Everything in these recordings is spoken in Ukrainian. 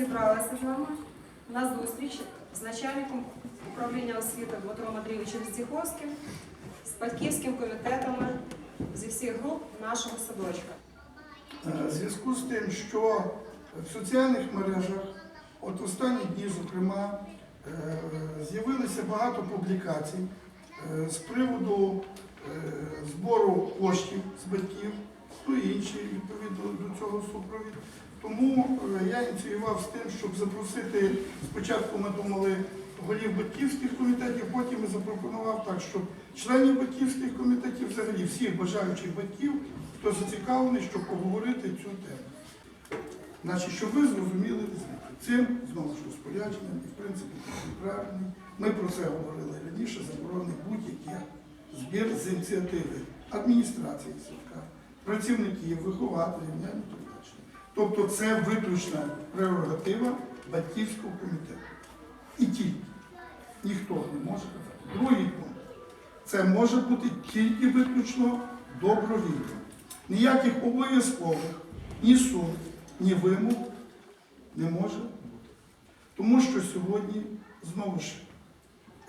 зібралися з вами на зустріч з начальником управління освіти Дмитром Андрійовичем Здіховським, з батьківським комітетами зі всіх груп нашого садочка. Е, В зв'язку з тим, що в соціальних мережах, от останні дні, зокрема, е, з'явилося багато публікацій е, з приводу е, збору коштів з батьків, ну і інші відповідно до цього супровід. Тому е, я ініціював з тим, щоб запросити, спочатку ми думали голів батьківських комітетів, потім я запропонував так, щоб членів батьківських комітетів, взагалі всіх бажаючих батьків, хто зацікавлений, щоб поговорити цю тему. Значить, щоб ви зрозуміли цим знову ж розпорядженням, і в принципі це правильний. Ми про це говорили раніше, заборонений будь-який збір з ініціативи адміністрації садка, працівників, вихователів, Тобто це виключна прерогатива батьківського комітету. І тільки. Ніхто не може казати. Другий пункт. Це може бути тільки виключно добровільно. Ніяких обов'язкових ні сум, ні вимог не може бути. Тому що сьогодні, знову ж,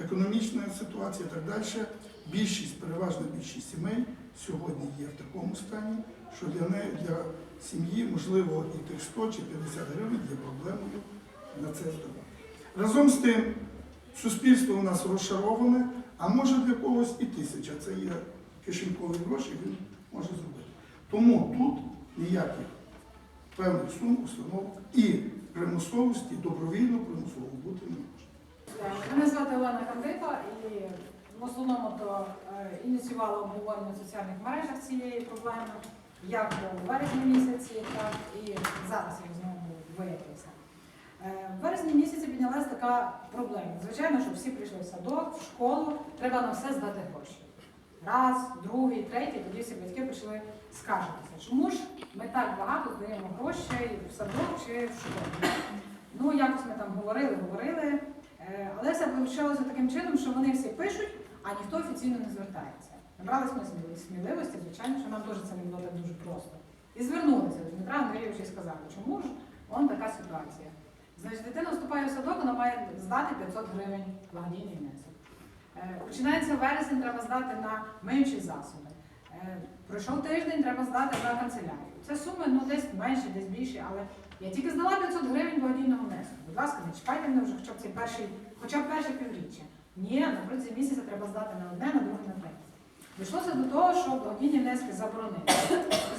економічна ситуація і так далі, більшість, переважна більшість сімей сьогодні є в такому стані, що для неї, для сім'ї, можливо, і тих 100 чи 50 гривень є проблемою на це здавати. Разом з тим, суспільство у нас розшароване, а може для когось і тисяча. Це є кишенькові гроші, він може зробити. Тому тут ніяких певних сум, установок і примусовості, добровільно примусово бути не може. Мене звати Олена Кандипа і в основному то е, ініціювала обговорення в соціальних мережах цієї проблеми, як у вересні місяці, так і зараз як знову виявилося. Е, В вересні місяці піднялася така проблема. Звичайно, що всі прийшли в садок, в школу, треба на все здати гроші. Раз, другий, третій, тоді всі батьки почали скаржитися. Чому ж ми так багато здаємо грошей в садок чи в школу? Ну, якось ми там говорили, говорили. Е, Але все вийшло таким чином, що вони всі пишуть, а ніхто офіційно не звертається. Набрались ми сміли- сміливості, звичайно, що нам теж це не було так дуже просто. І звернулися до Дмитра Андрійовича і сказали, чому ж он така ситуація. Значить, дитина вступає в садок, вона має здати 500 гривень благодійний внесок. Е, Починається вересень, треба здати на миючі засоби. Е, Пройшов тиждень, треба здати на канцелярію. Це суми ну, десь менші, десь більші, але я тільки здала 500 гривень благодійного внеску. Будь ласка, не чекайте мене вже хоча б цей перший, хоча б перше півріччя. Ні, на протязі місяця треба здати на одне, на друге, на третє. Дійшлося до того, що благодійні внески заборонили.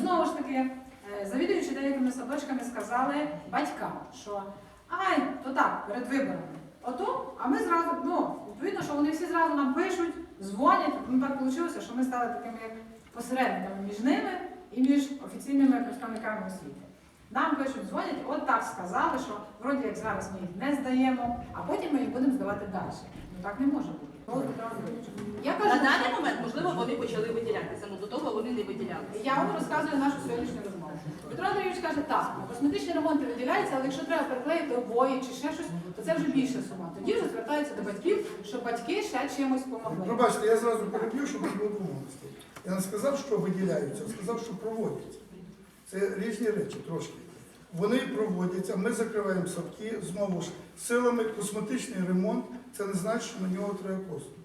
Знову ж таки, е, завідуючи деякими садочками сказали батькам, що ай, то так, перед виборами. Ото, а ми зразу, ну, відповідно, що вони всі зразу нам пишуть, дзвонять. Ну так вийшло, що ми стали такими посередниками між ними і між офіційними представниками освіти. Нам пишуть, дзвонять, от так сказали, що вроді як зараз ми їх не здаємо, а потім ми їх будемо здавати далі. Ну так не може бути. Я На даний момент, можливо, вони почали виділятися, але до того вони не виділялися. я вам розказую нашу сьогоднішню розмову. Петро Андрійович каже, так, на косметичні ремонти виділяється, але якщо треба приклеїти обої чи ще щось, то це вже більша сума. Тоді вже звертаються до батьків, щоб батьки ще чимось допомогли. Пробачте, я зразу переб'ю, щоб не було. Я не сказав, що виділяються, а сказав, що проводяться. Це різні речі трошки. Вони проводяться, ми закриваємо садки, знову ж силами косметичний ремонт, це не значить, що на нього треба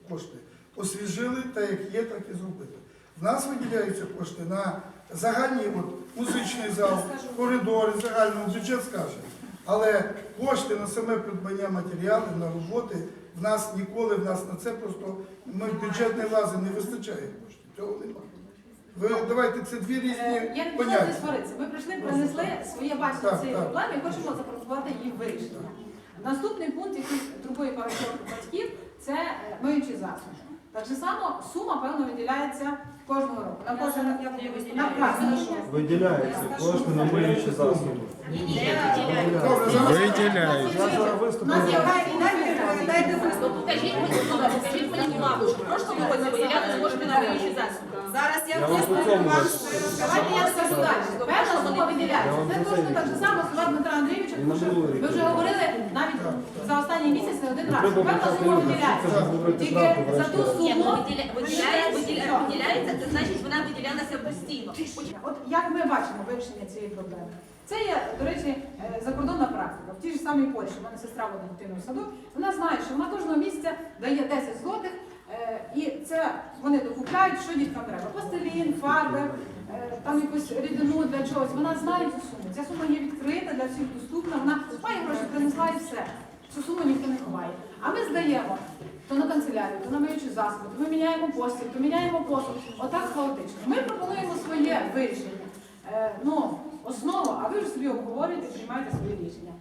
кошти. Освіжили так, як є, так і зробили. В нас виділяються кошти на загальний от, музичний зал, коридори, загальний бюджет скаже. Але кошти на саме придбання матеріалів, на роботи в нас ніколи, в нас на це просто ми в бюджет не влазимо, не вистачає коштів. Цього немає. Ви давайте це дві Е, різні Я не хочу не поняття. сваритися. Ми прийшли, принесли своє бачення Так, цієї так. проблеми і хочемо запропонувати її вирішення. Наступний пункт, який турбує багатьох батьків, це е, миючі засоби. Так же само сума, певно, виділяється кожного року. На кожен на праздник. Виділяється кошти на миючі засоби. Ні, ні. Добре, зараз Я зараз У виступлю. нас є дайте покажіть мені, покажіть мені бумагу, що в прошлому році виділяли кошти на. Зараз я вам по цьому Давайте я скажу далі. Певна сума виділяється. Це точно так же само слова Дмитра Андрійовича, тому що ми вже говорили навіть за останній місяць не один раз. Треба Певна сума виділяється. Тільки за ту. Ні, ну суму. виділя- виділяє- виділя- виділяється, це значить вона виділялася постійно. От як ми бачимо вирішення цієї проблеми? Це є, до речі, е, закордонна практика. В тій ж самій Польщі, в мене сестра водить дитину в садок, вона знає, що вона кожного місяця дає 10 злотих, і це вони докупляють, що діткам треба. Пластилін, фарби, е, там якусь рідину для чогось. Вона знає цю суму. Ця сума є відкрита для всіх доступна, вона має гроші, принесла і все. Цю суму ніхто не ховає. А ми здаємо то на канцелярію, то на миючі засоби, то ми міняємо постіль, то міняємо посуд. Отак хаотично. Ми пропонуємо своє вирішення. Е, ну, основу, а ви вже собі обговорюєте, приймаєте своє рішення.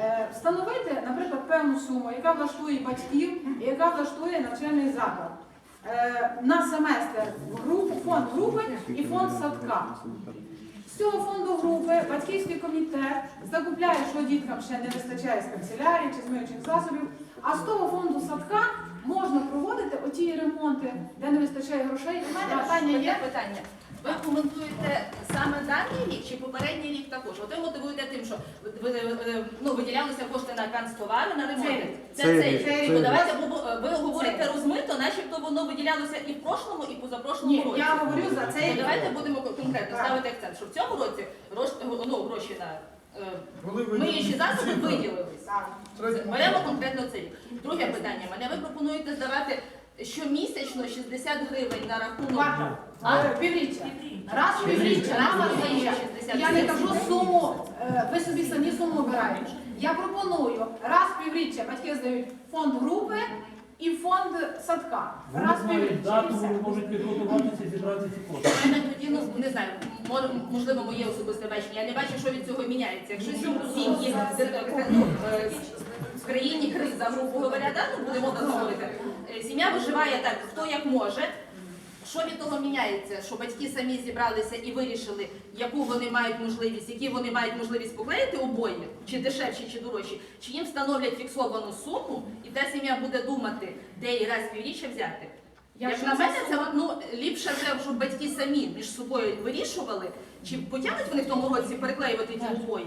Е, встановити, наприклад, певну суму, яка влаштує батьків і яка влаштує навчальний заклад. Е, на семестр групу, фонд групи і фонд садка. З цього фонду групи батьківський комітет закупляє, що діткам ще не вистачає з канцелярії чи з миючих засобів. А з того фонду садка можна проводити оті ремонти, де не вистачає грошей. У мене Питання є. питання. Ви коментуєте саме даний рік чи попередній рік також? От ви мотивуєте тим, що ну, виділялися кошти на канцтовари, на ремонти. Це Цей цей Ну. Давайте ви говорите розмито, начебто воно виділялося і в прошлому, і позапрошлому Ні, році. я говорю за цей Ну, давайте будемо конкретно ставити акцент, що в цьому році рош- ну, гроші на е, Були миючі засоби. Так. Беремо конкретно цей рік. Друге питання. Мене ви пропонуєте здавати щомісячно 60 гривень на рахунок. Квартал. А? Е, Півріччя. Раз в півріччя, раз в півріччя. Я не кажу суму, е, ви собі самі суму обираєте. Я пропоную раз в півріччя батьки здають фонд групи і фонд садка. Вони Раз в знають півріччя. дату, і все. вони можуть підготуватися і зібрати ці кошти. У мене тоді, ну не знаю, можливо, моє особисте бачення. Я не бачу, що від цього міняється. Якщо сім- сім'ї де- ну, е, в країні криза, грубо говоря, да, ну будемо так говорити. Е, Сім'я виживає так, хто як може. Що від того міняється? Що батьки самі зібралися і вирішили, яку вони мають можливість, які вони мають можливість поклеїти обоє, чи дешевші, чи дорожчі, чи їм встановлять фіксовану суму, і та сім'я буде думати, де її раз півріччя взяти. Як на мене, це ну, ліпше вже, щоб батьки самі між собою вирішували, чи потягнуть вони в тому році переклеювати ті обої.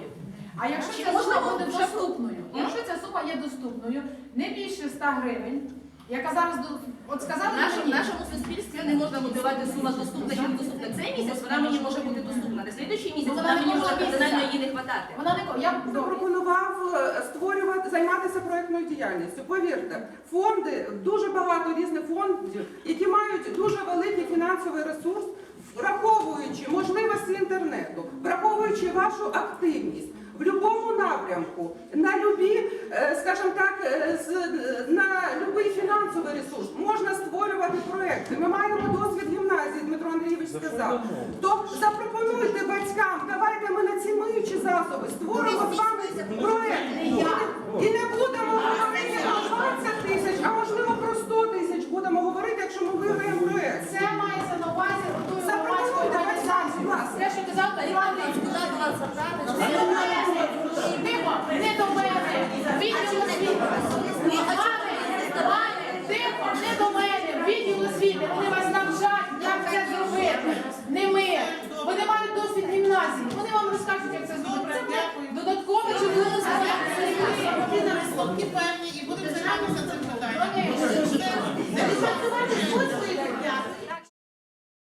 А якщо ця можна сума буде вже- доступною, якщо ця сума є доступною, не більше 100 гривень, яка зараз до- от В сказали нашому, мені, нашому суспільстві не можна мотивувати сума доступна чи недоступна. Цей місяць вона мені може бути доступна. На слідуючий місяць Вона вона мені може кардинально її не хватати. вона не я запропонував е, створювати, займатися проектною діяльністю. Повірте, фонди, дуже багато різних фондів, які мають дуже великий фінансовий ресурс, враховуючи можливості інтернету, враховуючи вашу активність. В будь-якому напрямку, на любі, е, скажімо так, е, на будь-який фінансовий ресурс можна створювати проекти. Ми маємо досвід гімназії, Дмитро Андрійович сказав. То запропонуйте батькам, давайте ми на ці миючі засоби створимо з вами проект. І не- І не будемо говорити про 20 тисяч, а можливо про 100 тисяч будемо говорити, якщо ми виграємо